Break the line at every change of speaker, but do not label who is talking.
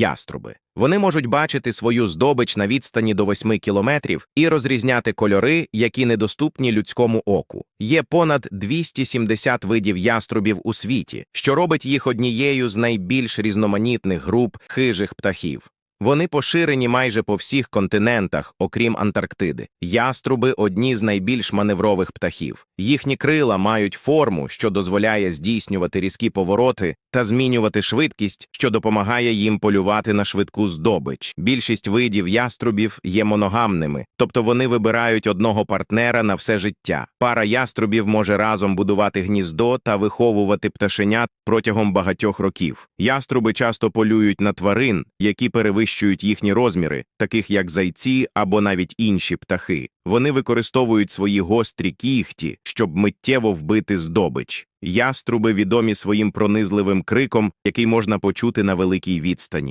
яструби. Вони можуть бачити свою здобич на відстані до 8 кілометрів і розрізняти кольори, які недоступні людському оку. Є понад 270 видів яструбів у світі, що робить їх однією з найбільш різноманітних груп хижих птахів. Вони поширені майже по всіх континентах, окрім Антарктиди. Яструби одні з найбільш маневрових птахів. Їхні крила мають форму, що дозволяє здійснювати різкі повороти та змінювати швидкість, що допомагає їм полювати на швидку здобич. Більшість видів яструбів є моногамними, тобто вони вибирають одного партнера на все життя. Пара яструбів може разом будувати гніздо та виховувати пташенят протягом багатьох років. Яструби часто полюють на тварин, які перевищують їхні розміри, таких як зайці або навіть інші птахи. Вони використовують свої гострі кігті, щоб миттєво вбити здобич. Яструби відомі своїм пронизливим криком, який можна почути на великій відстані.